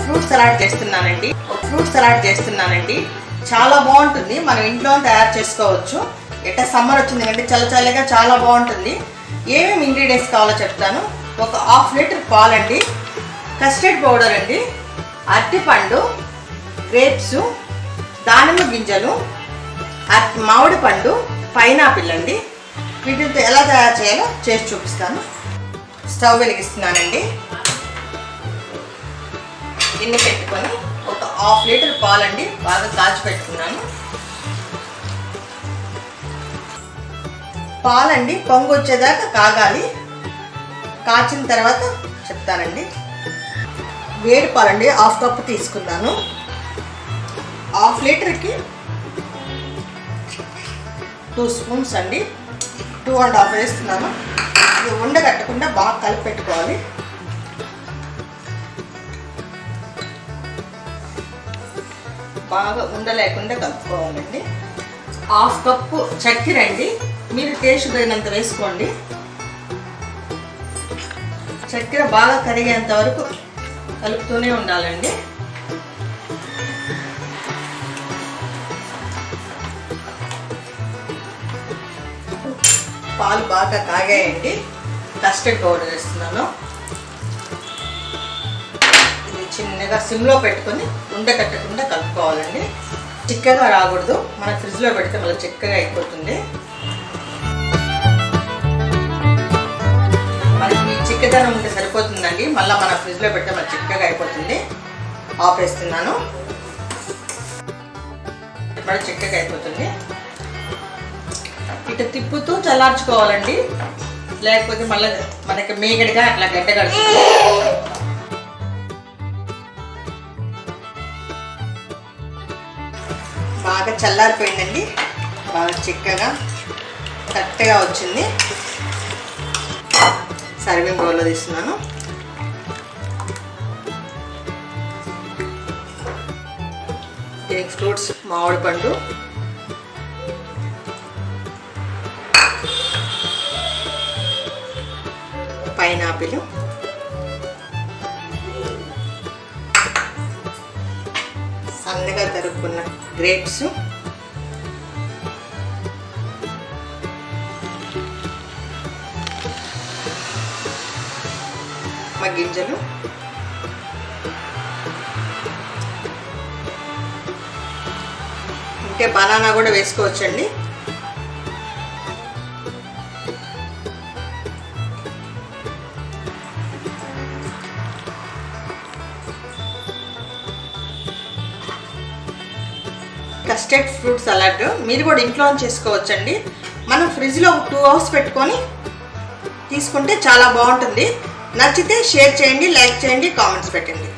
Fruit salad చేస్తున్నానండి. ఒక fruit salad చేస్తున్నానండి. చాలా బాగుంటుంది. మనం ఇంట్లో తయారు చేసుకోవచ్చు. ఎట్ట సమ్మర్ వచ్చింది కంటే చల్ల చల్లగా చాలా బాగుంటుంది. ఏమేమి ఇంగ్రీడియంట్స్ కావాలో చెప్తాను. ఒక హాఫ్ లీటర్ పాలండి. కస్టర్డ్ పౌడర్ అండి. అరటిపండు గ్రేప్స్ దానిమ్మ గింజలు అరటి మామిడి పండు పైనాపిల్ అండి. వీటితో ఎలా తయారు చేయాలో చేసి చూపిస్తాను. స్టవ్ వెలిగిస్తున్నానండి. గిన్నె పెట్టుకొని ఒక హాఫ్ లీటర్ పాలండి బాగా కాచి పెట్టుకున్నాను. పాలండి పొంగు వచ్చేదాకా కాగాలి. కాచిన తర్వాత చెప్తానండి. వేడి పాలండి హాఫ్ కప్ తీసుకున్నాను. హాఫ్ లీటర్కి టూ స్పూన్స్ అండి. టూ అండ్ హాఫ్ వేస్తున్నాను. ఇది ఉండగట్టకుండా బాగా కలిపి పెట్టుకోవాలి బాగా ఉండలేకుండా కలుపుకోవాలండి. హాఫ్ కప్పు చక్కెర అండి. మీరు టేస్ట్ తగినంత వేసుకోండి. చక్కెర బాగా కరిగేంత వరకు కలుపుతూనే ఉండాలండి. పాలు బాగా కాగాయండి. కస్టర్డ్ పౌడర్ వేస్తున్నాను. ఇది చిన్నగా సిమ్లో పెట్టుకొని ఉండకట్టకుండా కలుపుకోవాలండి. చిక్కగా రాకూడదు. మన ఫ్రిడ్జ్లో పెడితే మళ్ళీ చిక్కగా అయిపోతుంది. మనకి చిక్కదనం ఉంటే సరిపోతుందండి. మళ్ళీ మన ఫ్రిడ్జ్లో పెడితే మళ్ళీ చిక్కగా అయిపోతుంది. ఆపేస్తున్నాను. ఇప్పుడు చిక్కగా అయిపోతుంది. ఇటు తిప్పుతూ చల్లార్చుకోవాలండి. లేకపోతే మళ్ళీ మనకి మేగడిగా అట్లా గడ్డ కడుతుంది. బాగా చల్లారిపోయిందండి. బాగా చిక్కగా కరెక్ట్గా వచ్చింది. సర్వింగ్ బౌల్లో తీస్తున్నాను. దీనికి ఫ్రూట్స్ మామిడి పండు. పైనాపిల్. సన్నగా తరుక్కున్న గ్రేప్స్ మా గింజలు. ఉంటే బనానా కూడా వేసుకోవచ్చండి. కస్టర్డ్ ఫ్రూట్ సలాడ్ మీరు కూడా ఇంట్లో చేసుకోవచ్చండి. మనం ఫ్రిడ్జ్లో టూ అవర్స్ పెట్టుకొని తీసుకుంటే చాలా బాగుంటుంది. నచ్చితే షేర్ చేయండి లైక్ చేయండి కామెంట్స్ పెట్టండి.